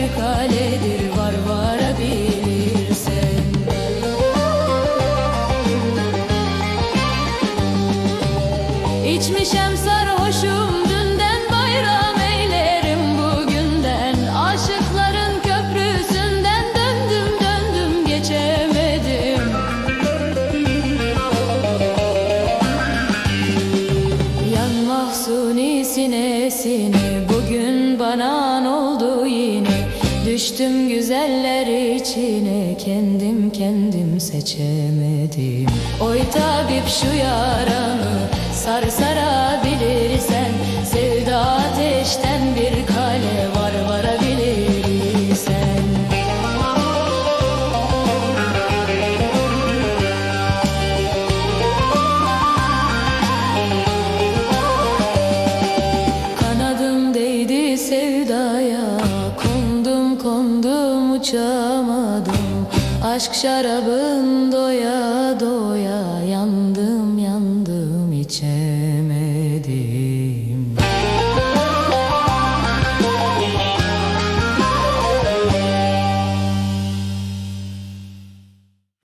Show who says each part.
Speaker 1: bir kaledir var varabilirsen İçmişem sarhoşum dünden bayram eylerim. Bugünden Aşıkların köprüsünden döndüm döndüm geçemedim. Yan mahsuni sinesine bugün bana Düştüm güzeller içine kendim kendim seçemedim. Oy tabip şu yaramı sar sarabilirsen Sevda ateşten bir kale uçamadım Aşk şarabın doya